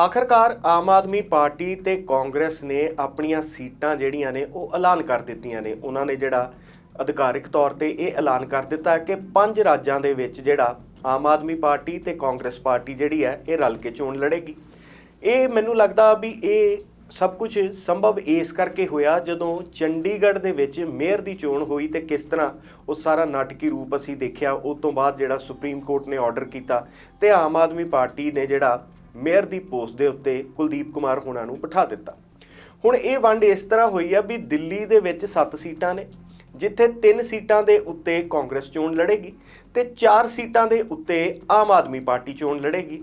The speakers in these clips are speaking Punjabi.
ਆਖਰਕਾਰ ਆਮ ਆਦਮੀ ਪਾਰਟੀ ਤੇ ਕਾਂਗਰਸ ਨੇ ਆਪਣੀਆਂ ਸੀਟਾਂ ਜਿਹੜੀਆਂ ਨੇ ਉਹ ਐਲਾਨ ਕਰ ਦਿੱਤੀਆਂ ਨੇ। ਉਹਨਾਂ ਨੇ ਜਿਹੜਾ ਅਧਿਕਾਰਿਕ ਤੌਰ ਤੇ ਇਹ ਐਲਾਨ ਕਰ ਦਿੱਤਾ ਕਿ ਪੰਜ ਰਾਜਾਂ ਦੇ ਵਿੱਚ ਜਿਹੜਾ ਆਮ ਆਦਮੀ ਪਾਰਟੀ ਤੇ ਕਾਂਗਰਸ ਪਾਰਟੀ ਜਿਹੜੀ ਹੈ, ਇਹ ਰਲ ਕੇ ਚੋਣ ਲੜੇਗੀ। ਇਹ ਮੈਨੂੰ ਲੱਗਦਾ ਵੀ ਇਹ ਸਭ ਕੁਝ ਸੰਭਵ ਇਸ ਕਰਕੇ ਹੋਇਆ ਜਦੋਂ ਚੰਡੀਗੜ੍ਹ ਦੇ ਵਿੱਚ ਮੇਅਰ ਦੀ ਚੋਣ ਹੋਈ ਤੇ ਕਿਸ ਤਰ੍ਹਾਂ ਉਹ ਸਾਰਾ ਨਾਟਕੀ ਰੂਪ ਅਸੀਂ ਦੇਖਿਆ। ਉਸ ਤੋਂ ਬਾਅਦ ਜਿਹੜਾ ਸੁਪਰੀਮ ਕੋਰਟ ਨੇ ਆਰਡਰ ਕੀਤਾ ਤੇ ਆਮ ਆਦਮੀ ਪਾਰਟੀ ਨੇ ਜਿਹੜਾ ਮੇਅਰ ਦੀ ਪੋਸਟ ਦੇ ਉੱਤੇ ਕੁਲਦੀਪ ਕੁਮਾਰ ਹੋਣਾ ਨੂੰ ਬਿਠਾ ਦਿੱਤਾ। ਹੁਣ ਇਹ ਵੰਡ ਇਸ ਤਰ੍ਹਾਂ ਹੋਈ ਆ ਵੀ ਦਿੱਲੀ ਦੇ ਵਿੱਚ 7 ਸੀਟਾਂ ਨੇ, ਜਿੱਥੇ 3 ਸੀਟਾਂ ਦੇ ਉੱਤੇ ਕਾਂਗਰਸ ਚੋਣ ਲੜੇਗੀ ਤੇ 4 ਸੀਟਾਂ ਦੇ ਉੱਤੇ ਆਮ ਆਦਮੀ ਪਾਰਟੀ ਚੋਣ ਲੜੇਗੀ।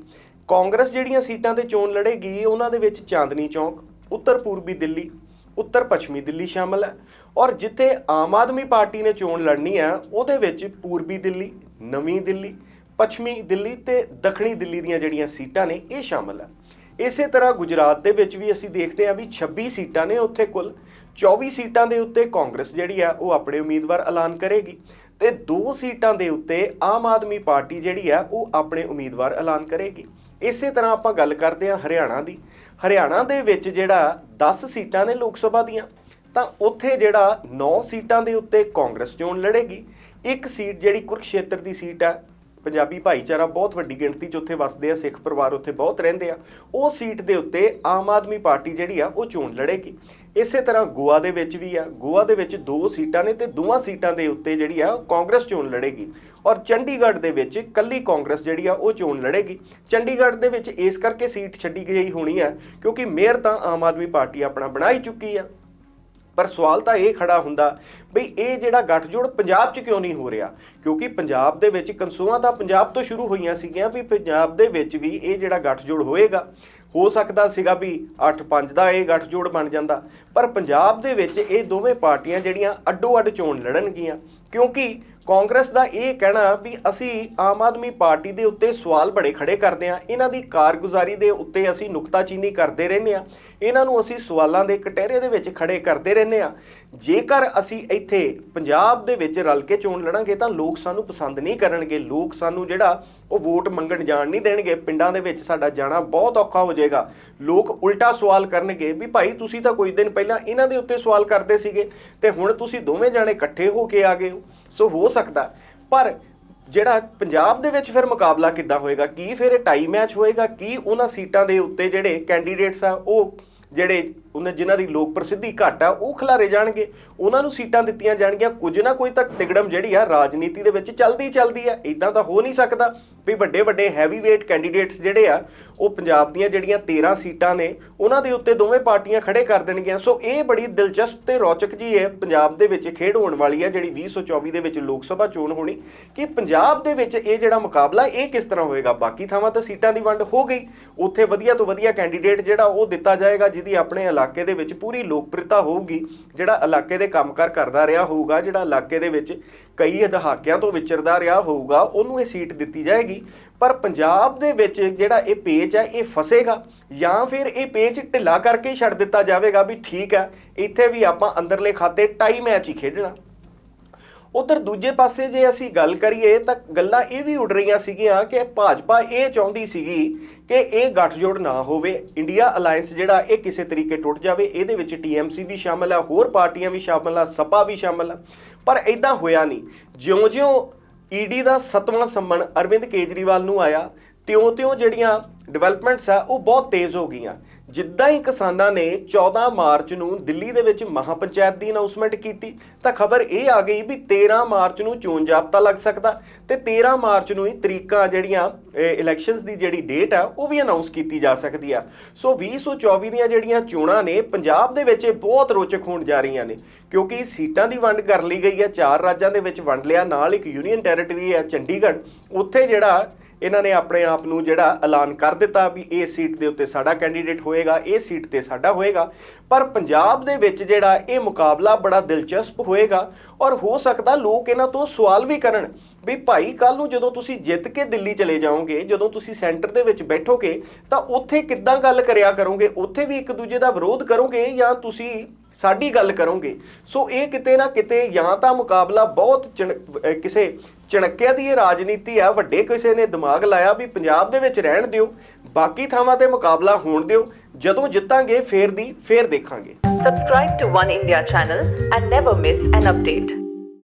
ਕਾਂਗਰਸ ਜਿਹੜੀਆਂ ਸੀਟਾਂ ਤੇ ਚੋਣ ਲੜੇਗੀ, ਉਹਨਾਂ ਦੇ ਵਿੱਚ ਚਾਂਦਨੀ ਚੌਕ, ਉੱਤਰ ਪੂਰਬੀ ਦਿੱਲੀ, ਉੱਤਰ ਪੱਛਮੀ ਦਿੱਲੀ ਸ਼ਾਮਲ ਹੈ ਔਰ ਜਿੱਥੇ ਆਮ ਆਦਮੀ ਪਾਰਟੀ ਨੇ ਚੋਣ ਲੜਨੀ ਹੈ, ਉਹਦੇ ਵਿੱਚ ਪੂਰਬੀ ਦਿੱਲੀ, ਨਵੀਂ ਦਿੱਲੀ ਪੱਛਮੀ ਦਿੱਲੀ ਤੇ ਦੱਖਣੀ ਦਿੱਲੀ ਦੀਆਂ ਜਿਹੜੀਆਂ ਸੀਟਾਂ ਨੇ, ਇਹ ਸ਼ਾਮਲ ਹੈ ਇਸੇ ਤਰ੍ਹਾਂ ਗੁਜਰਾਤ ਦੇ ਵਿੱਚ ਵੀ ਅਸੀਂ ਦੇਖਦੇ ਹਾਂ ਵੀ 26 ਸੀਟਾਂ ਨੇ ਉੱਥੇ ਕੁੱਲ। 24 ਸੀਟਾਂ ਦੇ ਉੱਤੇ ਕਾਂਗਰਸ ਜਿਹੜੀ ਆ, ਉਹ ਆਪਣੇ ਉਮੀਦਵਾਰ ਐਲਾਨ ਕਰੇਗੀ ਤੇ ਦੋ ਸੀਟਾਂ ਦੇ ਉੱਤੇ ਆਮ ਆਦਮੀ ਪਾਰਟੀ ਜਿਹੜੀ ਆ, ਉਹ ਆਪਣੇ ਉਮੀਦਵਾਰ ਐਲਾਨ ਕਰੇਗੀ। ਇਸੇ ਤਰ੍ਹਾਂ ਆਪਾਂ ਗੱਲ ਕਰਦੇ ਹਾਂ ਹਰਿਆਣਾ ਦੀ। ਹਰਿਆਣਾ ਦੇ ਵਿੱਚ ਜਿਹੜਾ 10 ਸੀਟਾਂ ਨੇ ਲੋਕ ਸਭਾ ਦੀਆਂ, ਤਾਂ ਉੱਥੇ ਜਿਹੜਾ 9 ਸੀਟਾਂ ਦੇ ਉੱਤੇ ਕਾਂਗਰਸ ਚੋਣ ਲੜੇਗੀ। ਇੱਕ ਸੀਟ ਜਿਹੜੀ ਕੁਰਕਸ਼ੇਤਰ ਦੀ ਸੀਟ ਹੈ ਪੰਜਾਬੀ ਭਾਈਚਾਰਾ ਬਹੁਤ ਵੱਡੀ ਗਿਣਤੀ 'ਚ ਉੱਥੇ ਵੱਸਦੇ ਆ, ਸਿੱਖ ਪਰਿਵਾਰ ਉੱਥੇ ਬਹੁਤ ਰਹਿੰਦੇ ਆ। ਉਹ ਸੀਟ ਦੇ ਉੱਤੇ ਆਮ ਆਦਮੀ ਪਾਰਟੀ ਜਿਹੜੀ ਆ, ਉਹ ਚੋਣ ਲੜੇਗੀ। ਇਸੇ ਤਰ੍ਹਾਂ ਗੋਆ ਦੇ ਵਿੱਚ ਵੀ ਆ। ਗੋਆ ਦੇ ਵਿੱਚ ਦੋ ਸੀਟਾਂ ਨੇ ਤੇ ਦੋਵਾਂ ਸੀਟਾਂ ਦੇ ਉੱਤੇ ਜਿਹੜੀ ਆ, ਉਹ ਕਾਂਗਰਸ ਚੋਣ ਲੜੇਗੀ। ਔਰ ਚੰਡੀਗੜ੍ਹ ਦੇ ਵਿੱਚ ਕੱਲੀ ਕਾਂਗਰਸ ਜਿਹੜੀ ਆ, ਉਹ ਚੋਣ ਲੜੇਗੀ। ਚੰਡੀਗੜ੍ਹ ਦੇ ਵਿੱਚ ਇਸ ਕਰਕੇ ਸੀਟ ਛੱਡੀ ਗਈ ਹੋਣੀ ਆ, ਕਿਉਂਕਿ ਮੇਅਰ ਤਾਂ ਆਮ ਆਦਮੀ ਪਾਰਟੀ ਆਪਣਾ ਬਣਾ ਹੀ ਚੁੱਕੀ ਆ। ਪਰ ਸਵਾਲ ਤਾਂ ਇਹ ਖੜਾ ਹੁੰਦਾ ਬਈ ਇਹ ਜਿਹੜਾ ਗੱਠਜੋੜ ਪੰਜਾਬ 'ਚ ਕਿਉਂ ਨਹੀਂ ਹੋ ਰਿਹਾ? ਕਿਉਂਕਿ ਪੰਜਾਬ ਦੇ ਵਿੱਚ ਕੰਸੂਆਂ ਤਾਂ ਪੰਜਾਬ ਤੋਂ ਸ਼ੁਰੂ ਹੋਈਆਂ ਸੀਗੀਆਂ ਵੀ ਪੰਜਾਬ ਦੇ ਵਿੱਚ ਵੀ ਇਹ ਜਿਹੜਾ ਗੱਠਜੋੜ ਹੋਏਗਾ, ਹੋ ਸਕਦਾ ਸੀਗਾ ਵੀ 8-5 ਦਾ ਇਹ ਗੱਠਜੋੜ ਬਣ ਜਾਂਦਾ। ਪਰ ਪੰਜਾਬ ਦੇ ਵਿੱਚ ਇਹ ਦੋਵੇਂ ਪਾਰਟੀਆਂ ਜਿਹੜੀਆਂ ਅੱਡੋ-ਅੱਡ ਚੋਣ ਲੜਨਗੀਆਂ। ਕਿਉਂਕਿ ਕਾਂਗਰਸ ਦਾ ਇਹ ਕਹਿਣਾ ਵੀ ਅਸੀਂ ਆਮ ਆਦਮੀ ਪਾਰਟੀ ਦੇ ਉੱਤੇ ਸਵਾਲ ਬੜੇ ਖੜੇ ਕਰਦੇ ਆ ਇਹਨਾਂ ਦੀ ਕਾਰਗੁਜ਼ਾਰੀ ਦੇ ਉੱਤੇ ਅਸੀਂ ਨੁਕਤਾਚੀਨੀ ਕਰਦੇ ਰਹਿੰਦੇ ਆ ਇਹਨਾਂ ਨੂੰ ਅਸੀਂ ਸਵਾਲਾਂ ਦੇ ਕਟਹਿਰੇ ਦੇ ਵਿੱਚ ਖੜੇ ਕਰਦੇ ਰਹਿੰਦੇ ਆ ਜੇਕਰ ਅਸੀਂ ਇੱਥੇ ਪੰਜਾਬ ਦੇ ਵਿੱਚ ਰਲ ਕੇ ਚੋਣ ਲੜਾਂਗੇ ਤਾਂ ਲੋਕ ਸਾਨੂੰ ਪਸੰਦ ਨਹੀਂ ਕਰਨਗੇ। ਲੋਕ ਸਾਨੂੰ ਜਿਹੜਾ ਉਹ ਵੋਟ ਮੰਗਣ ਜਾਣ ਨਹੀਂ ਦੇਣਗੇ। ਪਿੰਡਾਂ ਦੇ ਵਿੱਚ ਸਾਡਾ ਜਾਣਾ ਬਹੁਤ ਔਖਾ ਹੋ ਜਾਏਗਾ। ਲੋਕ ਉਲਟਾ ਸਵਾਲ ਕਰਨਗੇ ਵੀ ਭਾਈ ਤੁਸੀਂ ਤਾਂ ਕੁਝ ਦਿਨ ਪਹਿਲਾਂ ਇਹਨਾਂ ਦੇ ਉੱਤੇ ਸਵਾਲ ਕਰਦੇ ਸੀਗੇ ਤੇ ਹੁਣ ਤੁਸੀਂ ਦੋਵੇਂ ਜਾਣੇ ਇਕੱਠੇ ਹੋ ਕੇ ਆ ਗਏ ਹੋ। ਸੋ ਹੋ ਸਕਦਾ। ਪਰ ਜਿਹੜਾ ਪੰਜਾਬ ਦੇ ਵਿੱਚ ਫਿਰ ਮੁਕਾਬਲਾ ਕਿੱਦਾਂ ਹੋਏਗਾ? ਕੀ ਫਿਰ ਇਹ ਟਾਈ ਮੈਚ ਹੋਏਗਾ? ਕੀ ਉਹਨਾਂ ਸੀਟਾਂ ਦੇ ਉੱਤੇ ਜਿਹੜੇ ਕੈਂਡੀਡੇਟਸ ਆ, ਉਹ ਜਿਹੜੇ ਉਹਨਾਂ ਜਿਨ੍ਹਾਂ ਦੀ ਲੋਕ ਪ੍ਰਸਿੱਧੀ ਘੱਟ ਆ, ਉਹ ਖਿਲਾਰੇ ਜਾਣਗੇ। ਉਹਨਾਂ ਨੂੰ ਸੀਟਾਂ ਦਿੱਤੀਆਂ ਜਾਣਗੀਆਂ। ਕੁਝ ਨਾ ਕੋਈ ਤਾਂ ਤਿਗੜਮ ਜਿਹੜੀ ਆ, ਰਾਜਨੀਤੀ ਦੇ ਵਿੱਚ ਚੱਲਦੀ ਚੱਲਦੀ ਆ। ਇਦਾਂ ਤਾਂ ਹੋ ਨਹੀਂ ਸਕਦਾ ਵੀ ਵੱਡੇ ਵੱਡੇ ਹੈਵੀ weight ਕੈਂਡੀਡੇਟਸ ਜਿਹੜੇ ਆ, ਉਹ ਪੰਜਾਬ ਦੀਆਂ ਜਿਹੜੀਆਂ 13 ਸੀਟਾਂ ਨੇ, ਉਹਨਾਂ ਦੇ ਉੱਤੇ ਦੋਵੇਂ ਪਾਰਟੀਆਂ ਖੜੇ ਕਰ ਦੇਣਗੀਆਂ। ਸੋ ਇਹ ਬੜੀ ਦਿਲਚਸਪ ਤੇ ਰੌਚਕ ਜੀ ਹੈ ਪੰਜਾਬ ਦੇ ਵਿੱਚ ਖੇਡ ਹੋਣ ਵਾਲੀ ਹੈ ਜਿਹੜੀ 2024 ਦੇ ਵਿੱਚ ਲੋਕ ਸਭਾ ਚੋਣ ਹੋਣੀ, ਕਿ ਪੰਜਾਬ ਦੇ ਵਿੱਚ ਇਹ ਜਿਹੜਾ ਮੁਕਾਬਲਾ, ਇਹ ਕਿਸ ਤਰ੍ਹਾਂ ਹੋਏਗਾ? ਬਾਕੀ ਥਾਵਾਂ ਤਾਂ ਸੀਟਾਂ ਦੀ ਵੰਡ ਹੋ ਗਈ। ਉੱਥੇ ਵਧੀਆ ਤੋਂ ਵਧੀਆ ਕੈਂਡੀਡੇਟ ਜਿਹੜਾ, ਉਹ ਦਿੱਤਾ ਜਾਏਗਾ, ਜਿਹਦੀ ਆਪਣੇ ਇਲਾਕੇ ਦੇ ਵਿੱਚ ਪੂਰੀ ਲੋਕਪ੍ਰਿਯਤਾ ਹੋਊਗੀ, ਜਿਹੜਾ ਇਲਾਕੇ ਦੇ ਕੰਮਕਾਰ ਕਰਦਾ ਰਿਹਾ ਹੋਊਗਾ, ਜਿਹੜਾ ਇਲਾਕੇ ਦੇ ਵਿੱਚ ਕਈ ਦਹਾਕਿਆਂ ਤੋਂ ਵਿਚਰਦਾ ਰਿਹਾ ਹੋਊਗਾ, ਉਹਨੂੰ ਇਹ ਸੀਟ ਦਿੱਤੀ ਜਾਏਗੀ। ਪਰ ਪੰਜਾਬ ਦੇ ਵਿੱਚ ਜਿਹੜਾ ਇਹ ਪੇਚ ਹੈ, ਇਹ ਫਸੇਗਾ ਜਾਂ ਫਿਰ ਇਹ ਪੇਚ ਢਿੱਲਾ ਕਰਕੇ ਹੀ ਛੱਡ ਦਿੱਤਾ ਜਾਵੇਗਾ ਵੀ ਠੀਕ ਹੈ, ਇੱਥੇ ਵੀ ਆਪਾਂ ਅੰਦਰਲੇ ਖਾਤੇ ਟਾਈ ਮੈਚ ਹੀ ਖੇਡਣਾ। ਉਧਰ ਦੂਜੇ ਪਾਸੇ ਜੇ ਅਸੀਂ ਗੱਲ ਕਰੀਏ ਤਾਂ ਗੱਲਾਂ ਇਹ ਵੀ ਉੱਡ ਰਹੀਆਂ ਸੀਗੀਆਂ ਕਿ ਭਾਜਪਾ ਇਹ ਚਾਹੁੰਦੀ ਸੀਗੀ ਕਿ ਇਹ ਗੱਠਜੋੜ ਨਾ ਹੋਵੇ, ਇੰਡੀਆ ਅਲਾਈਅੰਸ ਜਿਹੜਾ ਇਹ ਕਿਸੇ ਤਰੀਕੇ ਟੁੱਟ ਜਾਵੇ, ਇਹਦੇ ਵਿੱਚ ਟੀਐਮਸੀ ਵੀ ਸ਼ਾਮਲ ਆ, ਹੋਰ ਪਾਰਟੀਆਂ ਵੀ ਸ਼ਾਮਲ ਆ, ਸਪਾ ਵੀ ਸ਼ਾਮਲ ਆ, ਪਰ ਇਦਾਂ ਹੋਇਆ ਨਹੀਂ। ਜਿਉਂ-ਜਿਉਂ ਈਡੀ ਦਾ ਸਤਵਾਂ ਸੰਮਣ ਅਰਵਿੰਦ ਕੇਜਰੀਵਾਲ ਨੂੰ ਆਇਆ ਤਿਉਂ-ਤਿਉਂ ਜਿਹੜੀਆਂ ਡਿਵੈਲਪਮੈਂਟਸ ਆ, ਉਹ ਬਹੁਤ ਤੇਜ਼ ਹੋ ਗਈਆਂ। ਜਿੱਦਾਂ ਹੀ ਕਿਸਾਨਾਂ ਨੇ 14 ਮਾਰਚ ਨੂੰ ਦਿੱਲੀ ਦੇ ਵਿੱਚ ਮਹਾਪੰਚਾਇਤ ਦੀ ਅਨਾਉਂਸਮੈਂਟ ਕੀਤੀ, ਤਾਂ ਖਬਰ ਇਹ ਆ ਗਈ ਵੀ 13 ਮਾਰਚ ਨੂੰ ਚੋਣ ਜਾਬਤਾ ਲੱਗ ਸਕਦਾ ਤੇ 13 ਮਾਰਚ ਨੂੰ ਹੀ ਤਰੀਕਾਂ ਜਿਹੜੀਆਂ ਇਲੈਕਸ਼ਨਸ ਦੀ ਜਿਹੜੀ ਡੇਟ ਆ, ਉਹ ਵੀ ਅਨਾਉਂਸ ਕੀਤੀ ਜਾ ਸਕਦੀ ਆ। ਸੋ 2024 ਦੀਆਂ ਜਿਹੜੀਆਂ ਚੋਣਾਂ ਨੇ, ਪੰਜਾਬ ਦੇ ਵਿੱਚ ਇਹ ਬਹੁਤ ਰੋਚਕ ਹੋਣ ਜਾ ਰਹੀਆਂ ਨੇ, ਕਿਉਂਕਿ ਸੀਟਾਂ ਦੀ ਵੰਡ ਕਰ ਲਈ ਗਈ ਹੈ ਚਾਰ ਰਾਜਾਂ ਦੇ ਵਿੱਚ ਵੰਡ ਲਿਆ, ਨਾਲ ਇੱਕ ਯੂਨੀਅਨ ਟੈਰੀਟਰੀ ਹੈ ਚੰਡੀਗੜ੍ਹ। ਉੱਥੇ ਜਿਹੜਾ ਇਹਨਾਂ ਨੇ ਆਪਣੇ ਆਪ ਨੂੰ ਜਿਹੜਾ ਐਲਾਨ ਕਰ ਦਿੱਤਾ ਵੀ ਇਹ ਸੀਟ ਦੇ ਉੱਤੇ ਸਾਡਾ ਕੈਂਡੀਡੇਟ ਹੋਏਗਾ, ਇਹ ਸੀਟ ਤੇ ਸਾਡਾ ਹੋਏਗਾ। ਪਰ ਪੰਜਾਬ ਦੇ ਵਿੱਚ ਜਿਹੜਾ ਇਹ ਮੁਕਾਬਲਾ ਬੜਾ ਦਿਲਚਸਪ ਹੋਏਗਾ ਔਰ ਹੋ ਸਕਦਾ ਲੋਕ ਇਹਨਾਂ ਤੋਂ ਸਵਾਲ ਵੀ ਕਰਨ ਵੀ ਭਾਈ ਕੱਲ ਨੂੰ ਜਦੋਂ ਤੁਸੀਂ ਜਿੱਤ ਕੇ ਦਿੱਲੀ ਚਲੇ ਜਾਓਗੇ, ਜਦੋਂ ਤੁਸੀਂ ਸੈਂਟਰ ਦੇ ਵਿੱਚ ਬੈਠੋਗੇ, ਤਾਂ ਉੱਥੇ ਕਿੱਦਾਂ ਗੱਲ ਕਰਿਆ ਕਰੋਗੇ? ਉੱਥੇ ਵੀ ਇੱਕ ਦੂਜੇ ਦਾ ਵਿਰੋਧ ਕਰੋਗੇ ਜਾਂ ਤੁਸੀਂ ਸਾਡੀ ਗੱਲ ਕਰੋਗੇ ਸੋ ਇਹ ਕਿਤੇ ਨਾ ਕਿਤੇ ਜਾਂ ਤਾਂ ਮੁਕਾਬਲਾ ਬਹੁਤ ਚਣ- ਕਿਸੇ ਚਣਕਿਆਂ ਦੀ ਇਹ ਰਾਜਨੀਤੀ ਆ, ਵੱਡੇ ਕਿਸੇ ਨੇ ਦਿਮਾਗ ਲਾਇਆ ਵੀ ਪੰਜਾਬ ਦੇ ਵਿੱਚ ਰਹਿਣ ਦਿਓ, ਬਾਕੀ ਥਾਵਾਂ ਤੇ ਮੁਕਾਬਲਾ ਹੋਣ ਦਿਓ, ਜਦੋਂ ਜਿੱਤਾਂਗੇ ਫੇਰ ਦੀ ਫੇਰ ਦੇਖਾਂਗੇ subscribe to One India channel and never miss an update.